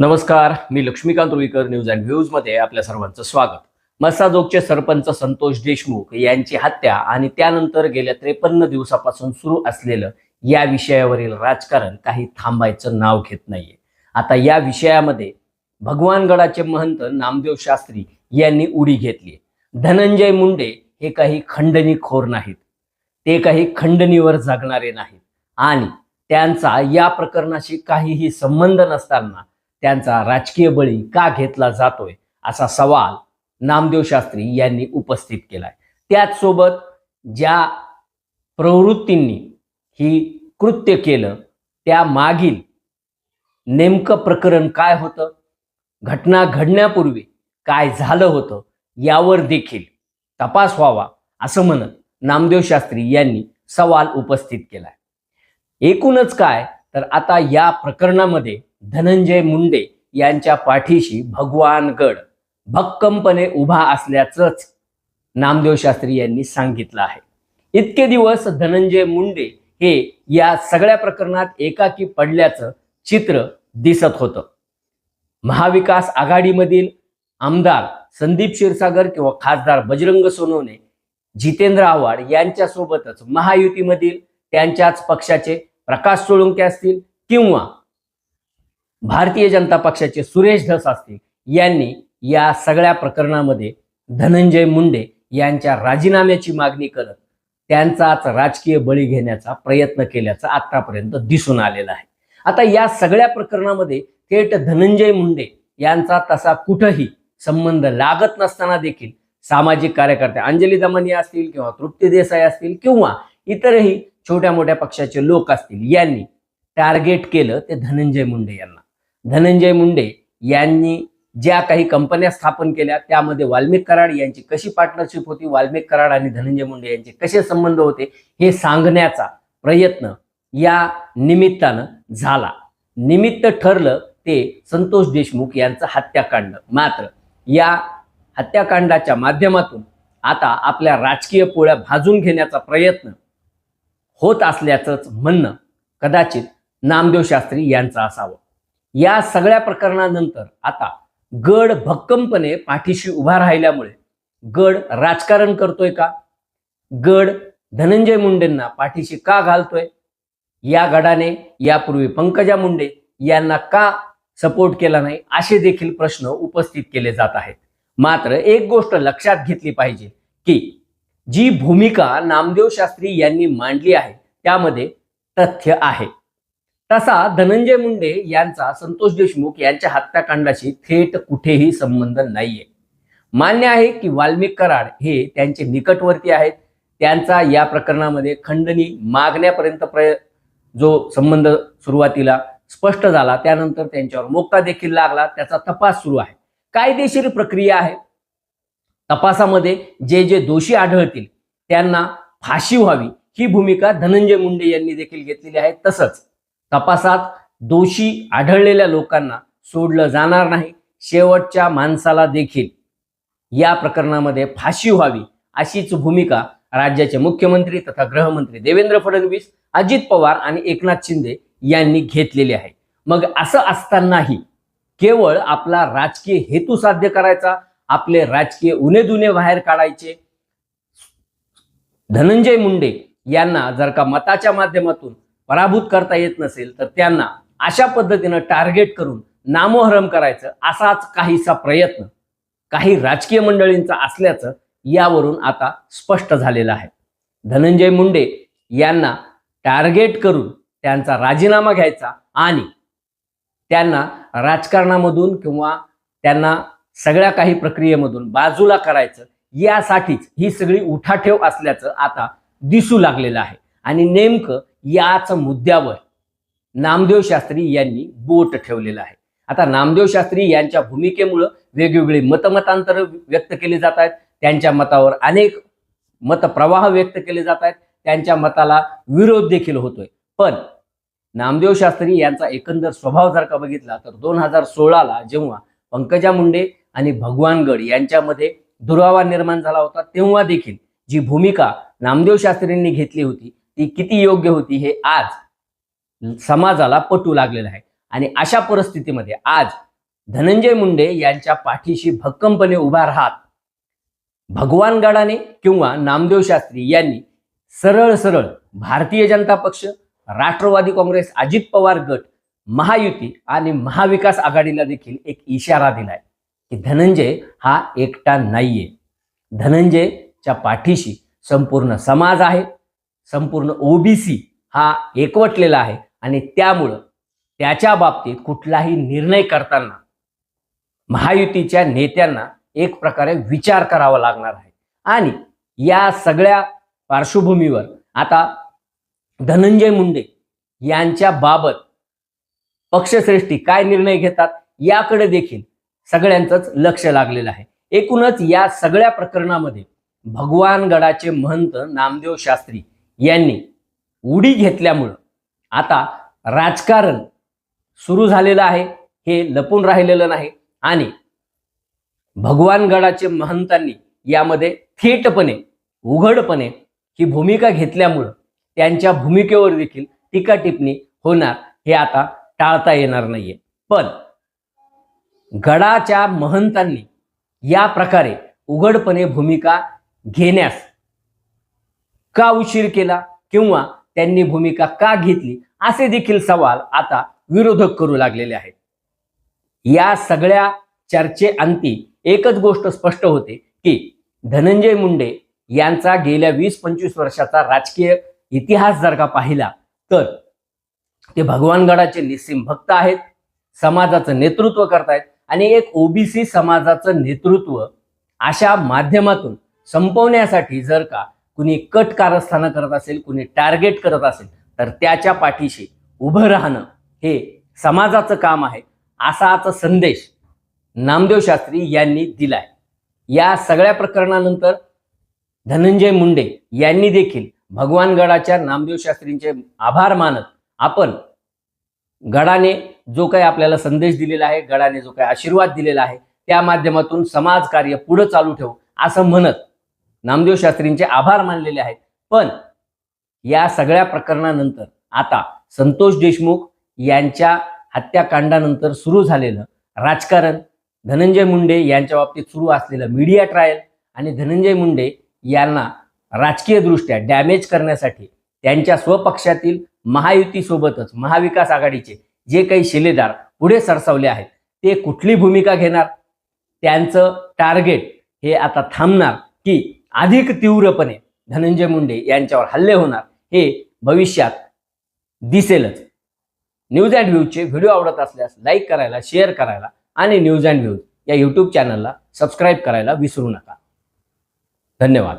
नमस्कार मी Laxmikant Ruikar news and व्ह्यूजमध्ये आपल्या सर्वांचं स्वागत. मस्साजोगचे सरपंच संतोष देशमुख यांची हत्या आणि त्यानंतर गेल्या त्रेपन्न दिवसापासून सुरू असलेलं या विषयावरील राजकारण काही थांबायचं नाव घेत नाहीये. आता या विषयामध्ये भगवानगडाचे महंत नामदेव शास्त्री यांनी उडी घेतली धनंजय मुंडे हे काही खंडणीखोर नाहीत. ते काही खंडणीवर जगणारे नाहीत. आणि त्यांचा या प्रकरणाशी काहीही संबंध नसताना त्यांचा राजकीय बळी का घेतला जातोय असा सवाल नामदेव शास्त्री यांनी उपस्थित केलाय. त्याचसोबत ज्या प्रवृत्तींनी ही कृत्य केलं त्या मागील नेमकं प्रकरण काय होतं? घटना घडण्यापूर्वी काय झालं होतं? यावर देखील तपास व्हावा असं म्हणत नामदेव शास्त्री यांनी सवाल उपस्थित केलाय. एकूणच काय? तर आता या प्रकरणामध्ये धनंजय मुंडे यांच्या पाठीशी भगवान गड भक्कमपणे उभा असल्याचंच नामदेव शास्त्री यांनी सांगितलं आहे. इतके दिवस धनंजय मुंडे हे या सगळ्या प्रकरणात एकाकी पडल्याचं चित्र दिसत होतं. महाविकास आघाडीमधील आमदार संदीप क्षीरसागर किंवा खासदार बजरंग सोनवणे जितेंद्र आव्हाड यांच्यासोबतच महायुतीमधील त्यांच्याच पक्षाचे प्रकाश सोळुंके असतील किंवा भारतीय जनता पक्षाचे सुरेश धस असतील यांनी या सगळ्या प्रकरणामध्ये धनंजय मुंडे यांच्या राजीनाम्याची मागणी करत त्यांचाच राजकीय बळी घेण्याचा प्रयत्न केल्याचं आतापर्यंत दिसून आलेलं आहे. आता या सगळ्या प्रकरणामध्ये थेट धनंजय मुंडे यांचा तसा कुठंही संबंध लागत नसताना देखील सामाजिक कार्यकर्ते अंजली दमनी असतील किंवा तृप्ती देसाई असतील किंवा इतरही छोट्या मोठ्या पक्षाचे लोक असतील यांनी टार्गेट केलं ते धनंजय मुंडे यांना. धनंजय मुंडे यांनी ज्या काही कंपन्या स्थापन केल्या त्यामध्ये वाल्मिक कराड यांची कशी पार्टनरशिप होती वाल्मिक कराड आणि धनंजय मुंडे यांचे कसे संबंध होते हे सांगण्याचा प्रयत्न या निमित्तानं झाला. निमित्त ठरलं ते संतोष देशमुख यांचं हत्याकांड. मात्र या हत्याकांडाच्या माध्यमातून आता आपल्या राजकीय पोळ्या भाजून घेण्याचा प्रयत्न होत असल्याचंच म्हणणं कदाचित नामदेव शास्त्री यांचं असावं. या सगळ्या प्रकरणानंतर आता गड भक्कमपणे पाठीशी उभा राहिल्यामुळे गड राजकारण करतोय का? गड धनंजय मुंडेंना पाठीशी का घालतोय? या गडाने यापूर्वी पंकजा मुंडे यांना का सपोर्ट केला नाही? असे देखील प्रश्न उपस्थित केले जात आहेत. मात्र एक गोष्ट लक्षात घेतली पाहिजे की जी भूमिका नामदेव शास्त्री यांनी मांडली आहे त्यामध्ये तथ्य आहे. तसा धनंजय मुंडे यांचा संतोष देशमुख यांच्या हत्याकांडाशी थेट कुठेही संबंध नाहीये. मान्य आहे की वाल्मिक कराड हे त्यांचे निकटवर्ती आहेत. त्यांचा या प्रकरणामध्ये खंडणी मागण्यापर्यंत प्रय जो संबंध सुरुवातीला स्पष्ट झाला त्यानंतर त्यांच्यावर मोक्का देखील लागला त्याचा तपास सुरू आहे. कायदेशीर प्रक्रिया आहे. तपासामध्ये जे जे दोषी आढळतील त्यांना फाशी व्हावी ही भूमिका धनंजय मुंडे यांनी देखील घेतलेली आहे तसंच तपासात दोषी आढळलेल्या लोकांना सोडलं जाणार नाही. शेवटच्या माणसाला देखील या प्रकरणामध्ये फाशी व्हावी अशीच भूमिका राज्याचे मुख्यमंत्री तथा गृहमंत्री देवेंद्र फडणवीस अजित पवार आणि एकनाथ शिंदे यांनी घेतलेली आहे. मग असं असतानाही केवळ आपला राजकीय हेतू साध्य करायचा आपले राजकीय उणे दुने बाहेर काढायचे. धनंजय मुंडे यांना जर का मताच्या माध्यमातून पराभूत करता येत नसेल तर त्यांना अशा पद्धतीनं टार्गेट करून नामोहरम करायचं असाच काहीसा प्रयत्न काही राजकीय मंडळींचा असल्याचं यावरून आता स्पष्ट झालेलं आहे. धनंजय मुंडे यांना टार्गेट करून त्यांचा राजीनामा घ्यायचा आणि त्यांना राजकारणामधून किंवा त्यांना सगळ्या काही प्रक्रियेमधून बाजूला करायचं यासाठीच ही सगळी उठाठेव असल्याचं आता दिसू लागलेलं आहे. आणि नेमकं याच मुद्द्यावर नामदेव शास्त्री यांनी बोट ठेवलेलं आहे. आता नामदेव शास्त्री यांच्या भूमिकेमुळं वेगवेगळे मतमतांतर व्यक्त केले जात आहेत. त्यांच्या मतावर अनेक मतप्रवाह व्यक्त केले जात आहेत. त्यांच्या मताला विरोध देखील होतोय. पण नामदेव शास्त्री यांचा एकंदर स्वभाव जर का बघितला तर दोन हजार सोळाला जेव्हा पंकजा मुंडे आणि भगवानगड यांच्यामध्ये दुरावा निर्माण झाला होता तेव्हा देखील जी भूमिका नामदेव शास्त्रींनी घेतली होती ती किती योग्य होती हे आज समाजाला पटू लागलेलं आहे. आणि अशा परिस्थितीमध्ये आज धनंजय मुंडे यांच्या पाठीशी भक्कमपणे उभा राहत भगवान गडाने किंवा नामदेव शास्त्री यांनी सरळ सरळ भारतीय जनता पक्ष राष्ट्रवादी काँग्रेस अजित पवार गट महायुती आणि महाविकास आघाडीला देखील एक इशारा दिलाय की धनंजय हा एकटा नाहीये. धनंजयच्या पाठीशी संपूर्ण समाज आहे. संपूर्ण ओबीसी हा एकवटलेला आहे आणि त्यामुळं त्याच्या बाबतीत कुठलाही निर्णय करताना महायुतीच्या नेत्यांना एक प्रकारे विचार करावा लागणार आहे. आणि या सगळ्या पार्श्वभूमीवर आता धनंजय मुंडे यांच्या बाबत पक्षश्रेष्ठी काय निर्णय घेतात याकडे देखील सगळ्यांचंच लक्ष लागलेलं आहे. एकूणच या सगळ्या प्रकरणामध्ये भगवान गडाचे महंत नामदेव शास्त्री यांनी उडी घेतल्यामुळं आता राजकारण सुरू झालेलं आहे. हे लपून राहिलेलं नाही आणि भगवानगडाचे महंतांनी यामध्ये थेटपणे उघडपणे ही भूमिका घेतल्यामुळं त्यांच्या भूमिकेवर देखील टीका टिप्पणी होणार हे आता टाळता येणार नाहीये. पण गडाच्या महंतांनी या प्रकारे उघडपणे भूमिका घेण्यास का उशीर केला किंवा त्यांनी भूमिका का घेतली असे देखील सवाल आता विरोधक करू लागलेले आहेत. या सगळ्या चर्चेअंती एकच गोष्ट स्पष्ट होते की धनंजय मुंडे यांचा गेल्या वीस पंचवीस वर्षाचा राजकीय इतिहास जर का पाहिला तर ते भगवानगडाचे निस्सीम भक्त आहेत समाजाचं नेतृत्व करतायत आणि एक ओबीसी समाजाचं नेतृत्व अशा माध्यमातून संपवण्यासाठी जर का कुणी कट कारस्थानं करत असेल कुणी टार्गेट करत असेल तर त्याच्या पाठीशी उभं राहणं हे समाजाचं काम आहे असाच संदेश नामदेव शास्त्री यांनी दिलाय. या सगळ्या प्रकरणानंतर धनंजय मुंडे यांनी देखील भगवान गडाच्या नामदेव शास्त्रींचे आभार मानत आपण गडाने जो काही आपल्याला संदेश दिलेला आहे गडाने जो काही आशीर्वाद दिलेला आहे त्या माध्यमातून समाजकार्य पुढं चालू ठेवू असं म्हणत नामदेव शास्त्रींचे आभार मानलेले आहेत. पण या सगळ्या प्रकरणानंतर आता संतोष देशमुख यांच्या हत्याकांडानंतर सुरू झालेलं राजकारण धनंजय मुंडे यांच्या बाबतीत सुरू असलेलं मीडिया ट्रायल आणि धनंजय मुंडे यांना राजकीयदृष्ट्या डॅमेज करण्यासाठी त्यांच्या स्वपक्षातील महायुतीसोबतच महाविकास आघाडीचे जे काही शिलेदार पुढे सरसावले आहेत ते कुठली भूमिका घेणार? त्यांचं टार्गेट हे आता थांबणार की अधिक तीव्रपणे धनंजय मुंडे यांच्यावर हल्ले होणार हे भविष्यात दिसेलच. न्यूज अँड व्ह्यूजचे व्हिडिओ आवडत असल्यास लाईक करायला शेअर करायला आणि न्यूज अँड व्ह्यूज या यूट्यूब चॅनलला सबस्क्राईब करायला विसरू नका. धन्यवाद.